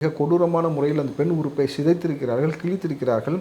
மிக கொடூரமான முறையில் அந்த பெண் உறுப்பை சிதைத்திருக்கிறார்கள் கிழித்திருக்கிறார்கள்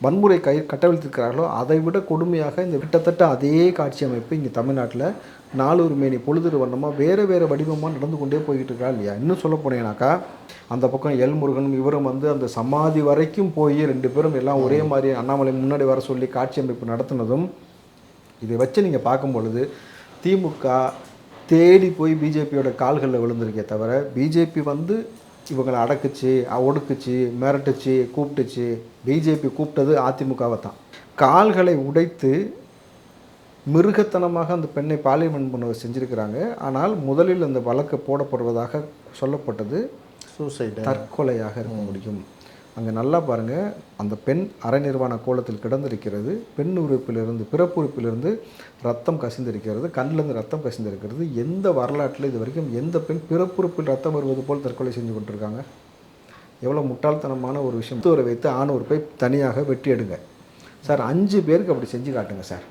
வன்முறை கை கட்டவிழ்த்திருக்கிறார்களோ அதை விட கொடுமையாக இந்த கிட்டத்தட்ட அதே காட்சி அமைப்பு இங்கே தமிழ்நாட்டில் நாலூர் மேனி பொழுதுரு வண்ணமாக வேறு வேறு வடிவமாக நடந்து கொண்டே போய்கிட்டு இருக்கா இல்லையா? இன்னும் சொல்ல போனீங்கன்னாக்கா அந்த பக்கம் எல் முருகனும் இவரும் வந்து அந்த சமாதி வரைக்கும் போய் ரெண்டு பேரும் எல்லாம் ஒரே மாதிரி அண்ணாமலை முன்னாடி வர சொல்லி காட்சி அமைப்பு நடத்தினதும் இதை வச்சு நீங்கள் பார்க்கும் பொழுது திமுக தேடி போய் பிஜேபியோட கால்களில் விழுந்திருக்கே தவிர பிஜேபி வந்து இவங்களை அடக்குச்சு ஒடுக்குச்சு மிரட்டுச்சு கூப்பிட்டுச்சு. பிஜேபி கூப்பிட்டது அதிமுகவை தான். கால்களை உடைத்து மிருகத்தனமாக அந்த பெண்ணை பாலியல் பண்ண செஞ்சுருக்கிறாங்க. ஆனால் முதலில் அந்த வழக்கு போடப்படுவதாக சொல்லப்பட்டது சூசைடு தற்கொலையாக இருக்க முடியும். அங்கே நல்லா பாருங்கள் அந்த பெண் அரை நிர்வாண கோலத்தில் கிடந்திருக்கிறது. பெண் உறுப்பிலிருந்து பிறப்பு உறுப்பிலிருந்து ரத்தம் கசிந்திருக்கிறது. கண்ணிலிருந்து ரத்தம் கசிந்திருக்கிறது. எந்த வரலாற்றில் இது வரைக்கும் எந்த பெண் பிறப்புறுப்பில் ரத்தம் வருவது போல் தற்கொலை செஞ்சு கொண்டிருக்காங்க. எவ்வளோ முட்டாள்தனமான ஒரு விஷயம். தூர வைத்து ஆண் உறுப்பை தனியாக வெட்டி எடுங்க சார் அஞ்சு பேருக்கு அப்படி செஞ்சு காட்டுங்க சார்.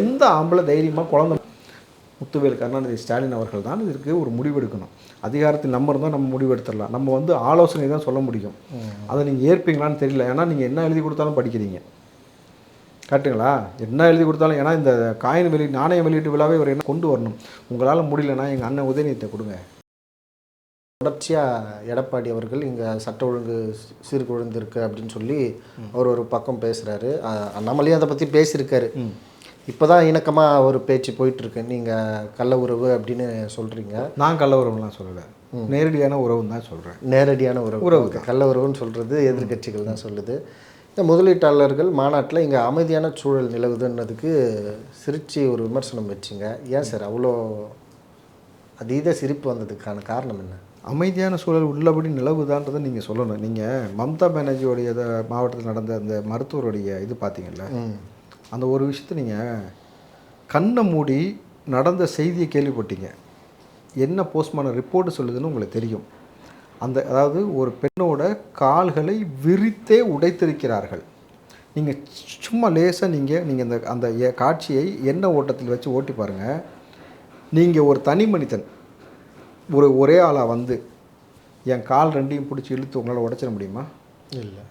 எந்த ஆம்பளை தைரியமாக குழந்தை முத்துவேல் கருணாநிதி ஸ்டாலின் அவர்கள் தான் இதற்கு ஒரு முடிவெடுக்கணும். அதிகாரத்தில் நம்ம இருந்தால் நம்ம முடிவெடுத்துடலாம். நம்ம வந்து ஆலோசனை தான் சொல்ல முடியும். அதை நீங்கள் ஏற்பீங்களான்னு தெரியல. ஏன்னா நீங்கள் என்ன எழுதி கொடுத்தாலும் படிக்கிறீங்க. கரெக்டுங்களா என்ன எழுதி கொடுத்தாலும் ஏன்னா இந்த காயின் வெளி நாணய வெளியீட்டு விழாவை இவர் என்ன கொண்டு வரணும்? உங்களால் முடியலன்னா எங்கள் அண்ணன் உதயநிதியை கொடுங்க. தொடர்ச்சியாக எடப்பாடி அவர்கள் இங்கே சட்ட ஒழுங்கு சி- சீர்குலைந்து இருக்கு அப்படின்னு சொல்லி அவர் ஒரு பக்கம் பேசுகிறாரு அண்ணாமலையும் அதை பற்றி பேசியிருக்காரு. இப்போ தான் இணக்கமாக ஒரு பேச்சு போயிட்டுருக்கு. நீங்கள் கள்ள உறவு அப்படின்னு சொல்கிறீங்க நான் கள்ள உறவுலாம் சொல்லலை. நேரடியான உறவுன்னு தான் சொல்கிறேன் நேரடியான உறவு. உறவு கள்ள உறவுன்னு சொல்கிறது எதிர்க்கட்சிகள் தான் சொல்லுது. இந்த முதலீட்டாளர்கள் மாநாட்டில் இங்கே அமைதியான சூழல் நிலவுதுன்னதுக்கு சிரிச்சு ஒரு விமர்சனம் வச்சுங்க. ஏன் சார் அவ்வளோ அதீத சிரிப்பு வந்ததுக்கான காரணம் என்ன? அமைதியான சூழல் உள்ளபடி நிலவுதான்றதை நீங்கள் சொல்லணும். நீங்கள் மம்தா பானர்ஜியோடைய மாவட்டத்தில் நடந்த அந்த மருத்துவருடைய இது பார்த்தீங்கல்ல அந்த ஒரு விஷயத்தை நீங்கள் கண்ணை மூடி நடந்த செய்தியை கேள்விப்பட்டீங்க. என்ன போஸ்ட்மார்ட்டம் ரிப்போர்ட் சொல்லுதுன்னு உங்களுக்கு தெரியும். அந்த அதாவது ஒரு பெண்ணோட கால்களை விரித்தே உடைத்திருக்கிறார்கள். நீங்கள் சும்மா லேசாக நீங்கள் நீங்கள் அந்த அந்த காட்சியை எண்ணெய் ஓட்டத்தில் வச்சு ஓட்டி பாருங்கள் நீங்கள் ஒரு தனி மனிதன் ஒரு ஒரே ஆளாக வந்து என் கால் ரெண்டையும் பிடிச்சி இழுத்து உங்களால் உடைச்சிட முடியுமா? இல்லை.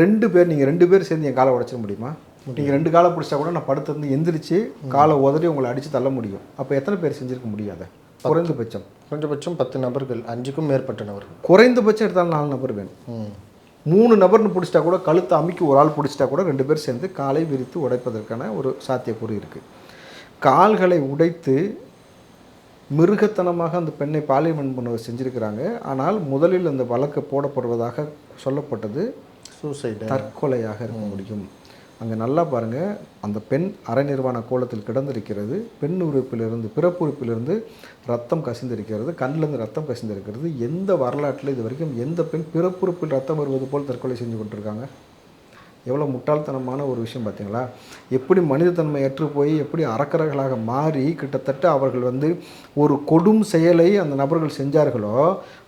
ரெண்டு பேர் நீங்கள் ரெண்டு பேர் சேர்ந்து என் காலை உடைச்சிட முடியுமா? நீங்கள் ரெண்டு காலை பிடிச்சா கூட நான் படுத்திருந்து எந்திரிச்சு காலை உதறி உங்களை அடித்து தள்ள முடியும். அப்போ எத்தனை பேர் செஞ்சிருக்க முடியாத? குறைந்தபட்சம். குறைஞ்சபட்சம் பத்து நபர்கள் அஞ்சுக்கும் மேற்பட்ட நபர்கள். குறைந்தபட்சம் எடுத்தாலும் நாலு நபர் வேணும். மூணு நபர்னு பிடிச்சிட்டா கூட கழுத்தை அமுக்கி ஒரு ஆள் பிடிச்சிட்டா கூட ரெண்டு பேர் சேர்ந்து காலை விரித்து உடைப்பதற்கான ஒரு சாத்தியக்கூறு இருக்குது கால்களை உடைத்து மிருகத்தனமாக அந்த பெண்ணை பாலியல் பண்ண செஞ்சுருக்கிறாங்க. ஆனால் முதலில் அந்த வழக்கு போடப்படுவதாக சொல்லப்பட்டது சூசைடு தற்கொலையாக இருக்க முடியும். அங்கே நல்லா பாருங்கள் அந்த பெண் அரை நிர்வாண கோலத்தில் கிடந்திருக்கிறது. பெண் உறுப்பிலிருந்து பிறப்பு உறுப்பிலிருந்து ரத்தம் கசிந்திருக்கிறது. கண்ணிலிருந்து ரத்தம் கசிந்திருக்கிறது. எந்த வரலாற்றில் இது வரைக்கும் எந்த பெண் பிறப்புறுப்பில் ரத்தம் வருவது போல் தற்கொலை செஞ்சு கொண்டிருக்காங்க? எவ்வளோ முட்டாள்தனமான ஒரு விஷயம் பார்த்தீங்களா? எப்படி மனிதத்தன்மை அற்று போய் எப்படி அறக்கர்களாக மாறி கிட்டத்தட்ட அவர்கள் வந்து ஒரு கொடும் செயலை அந்த நபர்கள் செஞ்சார்களோ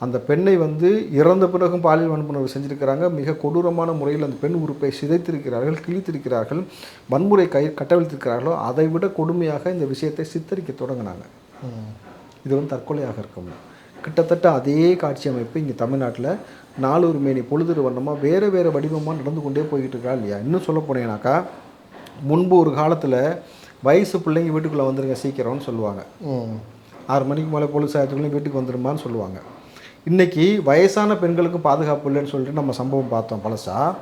அந்த பெண்ணை வந்து இறந்த பிறகும் பாலியல் வன்புணர்வு செஞ்சிருக்கிறாங்க. மிக கொடூரமான முறையில் அந்த பெண் உறுப்பை சிதைத்திருக்கிறார்கள் கிழித்திருக்கிறார்கள் வன்முறை கை கட்டவிழ்த்திருக்கிறார்களோ அதை விட கொடுமையாக இந்த விஷயத்தை சித்தரிக்க தொடங்கினாங்க. இது வந்து தற்கொலையாக இருக்கும். கிட்டத்தட்ட அதே காட்சி அமைப்பு இங்கே தமிழ்நாட்டில். நாலூர் மேனி பொழுதுரு வண்ணமாக வேறு வேறு வடிவமாக நடந்து கொண்டே போய்கிட்டு இருக்கா இல்லையா? இன்னும் சொல்ல போனீங்கன்னாக்கா முன்பு ஒரு காலத்தில் வயசு பிள்ளைங்க வீட்டுக்குள்ளே வந்துருங்க சீக்கிரம்னு சொல்லுவாங்க. ஆறு மணிக்கு மேலே போலீஸ் ஆயிரத்துக்குள்ளே வீட்டுக்கு வந்துருமான்னு சொல்லுவாங்க. இன்றைக்கி வயசான பெண்களுக்கு பாதுகாப்பு இல்லைன்னு சொல்லிட்டு நம்ம சம்பவம் பார்த்தோம் பழசா.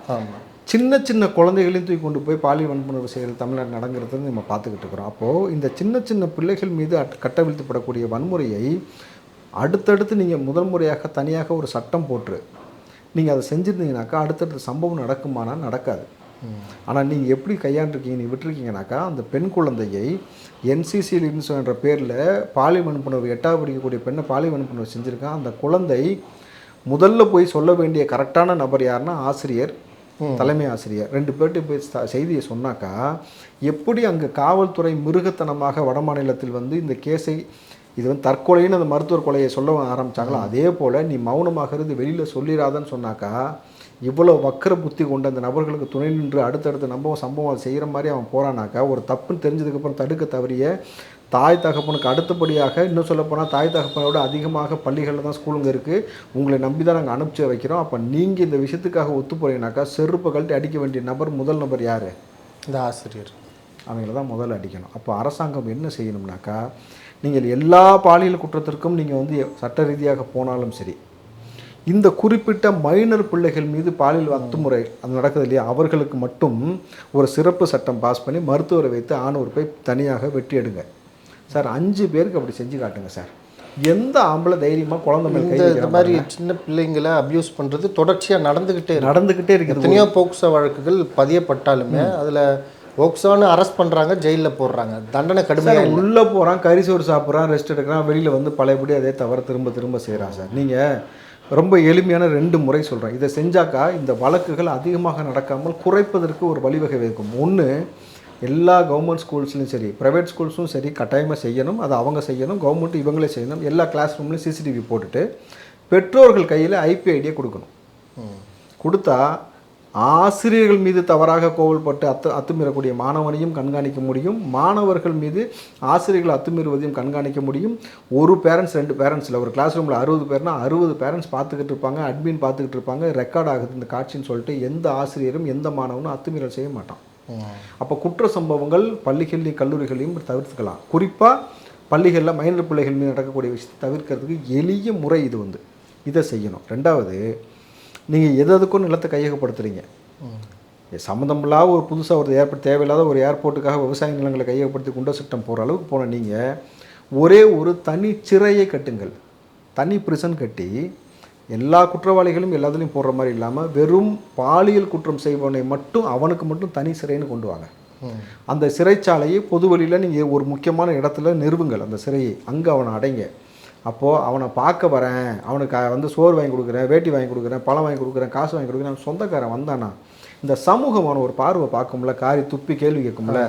சின்ன சின்ன குழந்தைகளையும் தூக்கி கொண்டு போய் பாலியல் வன்புணர்வு செயல் தமிழ்நாடு நடங்கிறது நம்ம பார்த்துக்கிட்டு இருக்கிறோம். அப்போது இந்த சின்ன சின்ன பிள்ளைகள் மீது அட்- கட்டவிழ்த்துப்படக்கூடிய வன்முறையை அடுத்தடுத்து நீங்கள் முதல் முறையாக தனியாக ஒரு சட்டம் போட்டு நீங்கள் அதை செஞ்சுருந்தீங்கனாக்கா அடுத்தடுத்த சம்பவம் நடக்குமானா நடக்காது. ஆனால் நீங்கள் எப்படி கையாண்டிருக்கீங்க நீ விட்டுருக்கீங்கனாக்கா அந்த பெண் குழந்தையை என்சிசி என்ற பேரில் பாலியல் வன்புணர்வு எட்டாவது படிக்கக்கூடிய பெண்ணை பாலியல் வன்புணர்வு செஞ்சுருக்கான் அந்த குழந்தை முதல்ல போய் சொல்ல வேண்டிய கரெக்டான நபர் யாருன்னா ஆசிரியர் தலைமை ஆசிரியர். ரெண்டு பேர்கிட்ட போய் செய்தியை சொன்னாக்கா எப்படி அங்கே காவல்துறை மிருகத்தனமாக வட மாநிலத்தில் வந்து இந்த கேஸை இது வந்து தற்கொலைன்னு அந்த மருத்துவர் கொலையை சொல்ல ஆரம்பிச்சாங்களோ? அதே போல் நீ மௌனமாக இருந்து வெளியில் சொல்லிடாதன்னு சொன்னாக்கா இவ்வளோ வக்கர புத்தி கொண்ட அந்த நபர்களுக்கு துணை நின்று அடுத்தடுத்த நம்ப சம்பவம் செய்கிற மாதிரி அவன் போகிறானாக்கா ஒரு தப்புன்னு தெரிஞ்சதுக்கப்புறம் தடுக்க தவறிய தாய் தகப்பனுக்கு அடுத்தபடியாக இன்னும் சொல்லப்போனால் தாய் தகப்பனோட அதிகமாக பள்ளிகளில் தான் ஸ்கூலுங்க இருக்குது உங்களை நம்பி தான் நாங்கள் அனுப்பிச்சு வைக்கிறோம். அப்போ நீங்கள் இந்த விஷயத்துக்காக ஒத்து போறீங்கனாக்கா செருப்பை கழட்டி அடிக்க வேண்டிய நபர் முதல் நபர் யார்? இந்த ஆசிரியர். அவங்கள தான் முதல்ல அடிக்கணும். அப்போ அரசாங்கம் என்ன செய்யணும்னாக்கா நீங்கள் எல்லா பாலியல் குற்றத்திற்கும் நீங்கள் வந்து சட்ட ரீதியாக போனாலும் சரி இந்த குறிப்பிட்ட மைனர் பிள்ளைகள் மீது பாலியல் அத்துமுறை அது நடக்குது இல்லையா? அவர்களுக்கு மட்டும் ஒரு சிறப்பு சட்டம் பாஸ் பண்ணி மருத்துவரை வைத்து ஆணவர் போய் தனியாக வெட்டி எடுங்க. சார் அஞ்சு பேருக்கு அப்படி செஞ்சு காட்டுங்க சார். எந்த ஆம்பளை தைரியமாக குழந்தை மேல் இந்த மாதிரி சின்ன பிள்ளைங்களை அபியூஸ் பண்ணுறது தொடர்ச்சியாக நடந்துக்கிட்டே நடந்துக்கிட்டே இருக்குது. எத்தனையோ போக்சோ வழக்குகள் பதியப்பட்டாலுமே அதில் போக்சோன்னு அரெஸ்ட் பண்ணுறாங்க ஜெயிலில் போடுறாங்க. தண்டனை கடுமையாக உள்ளே போகிறான் கறி சோறு சாப்பிட்றான் ரெஸ்ட் எடுக்கிறான் வெளியில் வந்து பழையபடி அதே தவிர திரும்ப திரும்ப செய்கிறான் சார். நீங்கள் ரொம்ப எளிமையான ரெண்டு முறை சொல்கிறேன் இதை செஞ்சாக்கா இந்த வழக்குகள் அதிகமாக நடக்காமல் குறைப்பதற்கு ஒரு வழிவகை இருக்கும். ஒன்று எல்லா கவர்மெண்ட் ஸ்கூல்ஸ்லையும் சரி ப்ரைவேட் ஸ்கூல்ஸும் சரி கட்டாயமாக செய்யணும் அது அவங்க செய்யணும் கவர்மெண்ட் இவங்களே செய்யணும் எல்லா கிளாஸ் ரூம்லையும் சிசிடிவி போட்டுட்டு பெற்றோர்கள் கையில் ஐபி ஐடியை கொடுக்கணும். கொடுத்தா ஆசிரியர்கள் மீது தவறாக கோவல்பட்டு அத்து அத்துமீறக்கூடிய மாணவனையும் கண்காணிக்க முடியும். மாணவர்கள் மீது ஆசிரியர்கள் அத்துமீறுவதையும் கண்காணிக்க முடியும். ஒரு பேரண்ட்ஸ் ரெண்டு பேரண்ட்ஸில் ஒரு கிளாஸ் ரூமில் அறுபது பேர்னா அறுபது பேரண்ட்ஸ் பார்த்துக்கிட்டு இருப்பாங்க அட்மின் பார்த்துக்கிட்டு இருப்பாங்க ரெக்கார்ட் ஆகுது இந்த காட்சின்னு சொல்லிட்டு எந்த ஆசிரியரும் எந்த மாணவனும் அத்துமீறல் செய்ய மாட்டான். அப்போ குற்ற சம்பவங்கள் பள்ளிகள்லையும் கல்லூரிகளையும் தவிர்த்துக்கலாம். குறிப்பாக பள்ளிகளில் மைனர் பிள்ளைகள் மீது நடக்கக்கூடிய விஷயத்தை தவிர்க்கிறதுக்கு எளிய முறை இது வந்து. இதை செய்யணும். ரெண்டாவது நீங்கள் எது எதுக்கும் நிலத்தை கையகப்படுத்துறீங்க. சம்மந்தமில்லாத ஒரு புதுசாக ஒரு ஏற்படுத்த தேவையில்லாத ஒரு ஏர்போர்ட்டுக்காக விவசாய நிலங்களை கையகப்படுத்தி குண்ட சட்டம் போகிற அளவுக்கு போன நீங்கள் ஒரே ஒரு தனி சிறையை கட்டுங்கள். தனி பிரிசன் கட்டி எல்லா குற்றவாளிகளும் எல்லாத்துலேயும் போடுற மாதிரி இல்லாமல் வெறும் பாலியல் குற்றம் செய்பவனை மட்டும் அவனுக்கு மட்டும் தனி சிறைன்னு கொண்டு வாங்க. அந்த சிறைச்சாலையை பொது வழியில் நீங்கள் ஒரு முக்கியமான இடத்துல நிறுவுங்கள். அந்த சிறையை அங்கே அவனை அடைங்க. அப்போது அவனை பார்க்க வரேன் அவனுக்கு வந்து சோறு வாங்கி கொடுக்குறேன் வேட்டி வாங்கி கொடுக்குறேன் பழம் வாங்கி கொடுக்குறேன் காசு வாங்கி கொடுக்குறேன் அவன் சொந்தக்காரன் வந்தானா? இந்த சமூகம் அவனை ஒரு பார்வை பார்க்கும்ல காரி துப்பி கேள்வி கேட்கும்ல.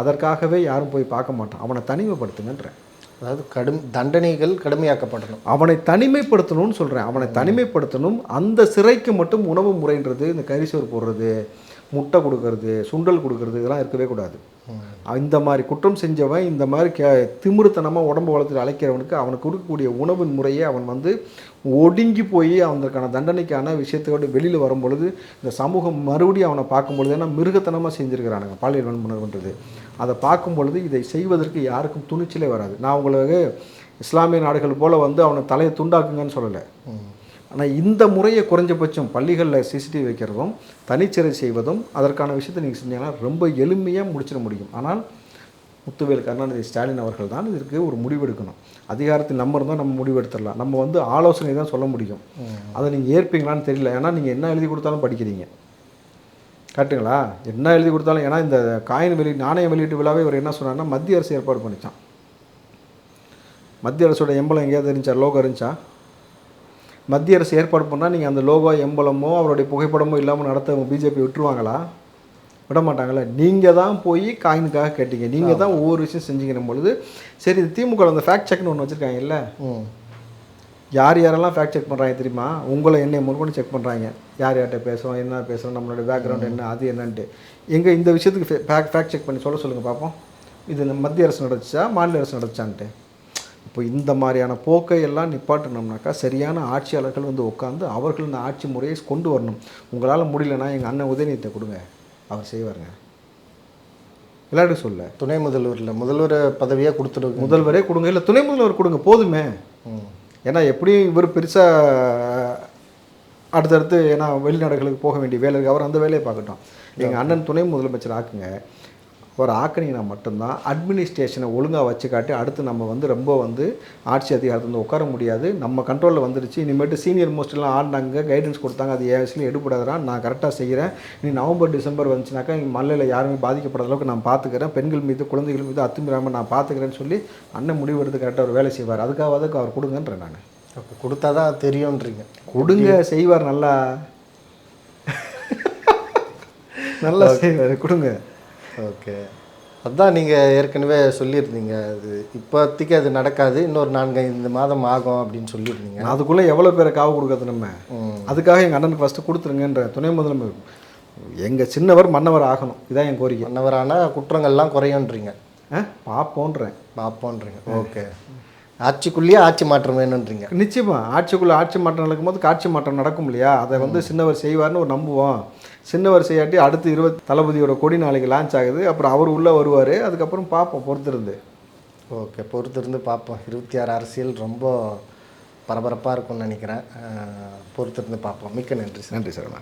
அதற்காகவே யாரும் போய் பார்க்க மாட்டான். அவனை தனிமைப்படுத்துங்கன்றேன். அதாவது கடும் தண்டனைகள் கடுமையாக்கப்படணும். அவனை தனிமைப்படுத்தணும்னு சொல்கிறேன் அவனை தனிமைப்படுத்தணும். அந்த சிறைக்கு மட்டும் உணவு முறைன்றது இந்த கரிசோறு போடுறது முட்டை கொடுக்கறது சுண்டல் கொடுக்கறது இதெல்லாம் இருக்கவே கூடாது. இந்த மாதிரி குற்றம் செஞ்சவன் இந்த மாதிரி கே திமிருத்தனமாக உடம்பு வளர்த்து அழைக்கிறவனுக்கு அவனுக்கு கொடுக்கக்கூடிய உணவின் முறையை அவன் வந்து ஒடுங்கி போய் அவனுக்கான தண்டனைக்கான விஷயத்தோடு வெளியில் வரும்பொழுது இந்த சமூகம் மறுபடியும் அவனை பார்க்கும் பொழுது ஏன்னா மிருகத்தனமாக செஞ்சுருக்கிறானுங்க பாலியல் வன்முறைன்றது அதை பார்க்கும் பொழுது இதை செய்வதற்கு யாருக்கும் துணிச்சலே வராது. நான் உங்களுக்கு இஸ்லாமிய நாடுகள் போல் வந்து அவனை தலையை துண்டாக்குங்கன்னு சொல்லலை. ஆனால் இந்த முறையை குறைஞ்சபட்சம் பள்ளிகளில் சிசிடிவி வைக்கிறதும் தனிச்சிறை செய்வதும் அதற்கான விஷயத்தை நீங்கள் செஞ்சீங்கன்னா ரொம்ப எளிமையாக முடிச்சிட முடியும். ஆனால் முத்துவேல் கருணாநிதி ஸ்டாலின் அவர்கள் தான் இதற்கு ஒரு முடிவெடுக்கணும். அதிகாரத்தில் நம்ம இருந்தால் நம்ம முடிவெடுத்துடலாம். நம்ம வந்து ஆலோசனை தான் சொல்ல முடியும். அதை நீங்கள் ஏற்பீங்களான்னு தெரியல. ஏன்னா நீங்கள் என்ன எழுதி கொடுத்தாலும் படிக்கிறீங்க. கரெக்டுங்களா என்ன எழுதி கொடுத்தாலும் ஏன்னா இந்த காயின் வெளி நாணய வெளியீட்டு விழாவே இவர் என்ன சொன்னார்னா மத்திய அரசு ஏற்பாடு பண்ணிச்சான். மத்திய அரசோட எம்பளம் எங்கேயாவது இருந்துச்சா லோகோ இருந்துச்சா மத்திய அரசு ஏற்பாடு பண்ணால் நீங்கள் அந்த லோகோ எம்பளமோ அவருடைய புகைப்படமோ இல்லாமல் நடத்த பிஜேபி விட்டுருவாங்களா விட மாட்டாங்களே நீங்கள் தான் போய் காயினுக்காக கேட்டீங்க. நீங்கள் தான் ஒவ்வொரு விஷயம் செஞ்சீங்கிற பொழுது சரி இது திமுக அந்த ஃபேக்ட் செக்னு ஒன்று வச்சுருக்காங்கல்ல. ம். யார் யாரெல்லாம் ஃபேக்ட் செக் பண்ணுறாங்க தெரியுமா? உங்களை என்னை முன்கொண்டு செக் பண்ணுறாங்க யார் யார்கிட்ட பேசுகிறோம் என்ன பேசுகிறோம் நம்மளோட பேக்ரவுண்ட் என்ன அது என்னன்ட்டு. எங்கே இந்த விஷயத்துக்கு ஃபேக்ட் ஃபேக்ட் செக் பண்ணி சொல்ல சொல்லுங்கள் பார்ப்போம் இது மத்திய அரசு நடந்துச்சா மாநில அரசு நடந்துச்சான்ட்டு. இப்போ இந்த மாதிரியான போக்கை எல்லாம் நிப்பாட்டணும்னாக்கா சரியான ஆட்சியாளர்கள் வந்து உட்காந்து அவர்கள் இந்த ஆட்சி முறையை கொண்டு வரணும். உங்களால் முடியலன்னா எங்கள் அண்ணன் உதயநிதியை கொடுங்க. அவர் செய்வாருங்க. விளையாட சொல்ல. துணை முதல்வரில் முதல்வர் பதவியாக கொடுத்துருங்க. முதல்வரே கொடுங்க. இல்லை துணை முதல்வர் கொடுங்க. போதுமே. ஏன்னா எப்படியும் இவர் பெருசாக அடுத்தடுத்து ஏன்னா வெளிநாடுகளுக்கு போக வேண்டிய வேலை இருக்கு. அவர் அந்த வேலையை பார்க்கட்டும். எங்கள் அண்ணன் துணை முதலமைச்சர் ஆக்குங்க. அவர் ஆக்குனீங்கன்னா மட்டும்தான் அட்மினிஸ்ட்ரேஷனை ஒழுங்காக வச்சு காட்டி அடுத்து நம்ம வந்து ரொம்ப வந்து ஆட்சி அதிகாரத்தில் வந்து உட்கார முடியாது. நம்ம கண்ட்ரோலில் வந்துடுச்சு இனிமேட்டு சீனியர் மோஸ்ட்லாம் ஆடினாங்க கைடன்ஸ் கொடுத்தாங்க அது என் வயசுல எடுபடாதரா நான் கரெக்டாக செய்கிறேன் இனி நவம்பர் டிசம்பர் வந்துச்சுனாக்கா இங்கே மலையில் யாருமே பாதிக்கப்படாத அளவுக்கு நான் பார்த்துக்கிறேன் பெண்கள் மீது குழந்தைகள் மீது அத்துமீறாமல் நான் பார்த்துக்கிறேன்னு சொல்லி அண்ணன் முடிவு எடுத்து கரெக்டாக ஒரு வேலை செய்வார். அதுக்காக அதுக்கு அவர் கொடுங்கன்றேன் நான். அப்போ கொடுத்தா தான் தெரியுன்றீங்க கொடுங்க செய்வார் நல்லா. நல்லா செய்வார். கொடுங்க. ஓகே. அதான் நீங்கள் ஏற்கனவே சொல்லியிருந்தீங்க. அது இப்போதைக்கு அது நடக்காது. இன்னொரு நான்கு ஐந்து மாதம் ஆகும் அப்படின்னு சொல்லியிருந்தீங்க. அதுக்குள்ளே எவ்வளோ பேரை காவு கொடுக்கறது நம்ம. அதுக்காக எங்கள் அண்ணனுக்கு ஃபஸ்ட்டு கொடுத்துருங்கன்ற துணை முதலமைச்சர். எங்கள் சின்னவர் மன்னவர் ஆகணும். இதான் என் கோரிக்கை. மன்னவரான குற்றங்கள்லாம் குறையுன்றீங்க. ஆ பார்ப்போன்றேன். பார்ப்போன்றீங்க. ஓகே. ஆட்சிக்குள்ளேயே ஆட்சி மாற்றம் வேணுன்றீங்க. நிச்சயமா. ஆட்சிக்குள்ளே ஆட்சி மாற்றம் நடக்கும்போது காட்சி மாற்றம் நடக்கும் இல்லையா அதை வந்து சின்னவர் செய்வார்னு ஒரு நம்புவோம். சின்னவர் செய்யாட்டி அடுத்து இருபது தளபதியோட கொடி நாளைக்கு லான்ச் ஆகுது. அப்புறம் அவர் உள்ளே வருவார். அதுக்கப்புறம் பார்ப்போம் பொறுத்திருந்து. ஓகே பொறுத்திருந்து பார்ப்போம் இருபத்தி ஆறு அரசியல் ரொம்ப பரபரப்பாக இருக்கும்னு நினைக்கிறேன். பொறுத்திருந்து பார்ப்போம் மிக்க நன்றி சார். நன்றி சார்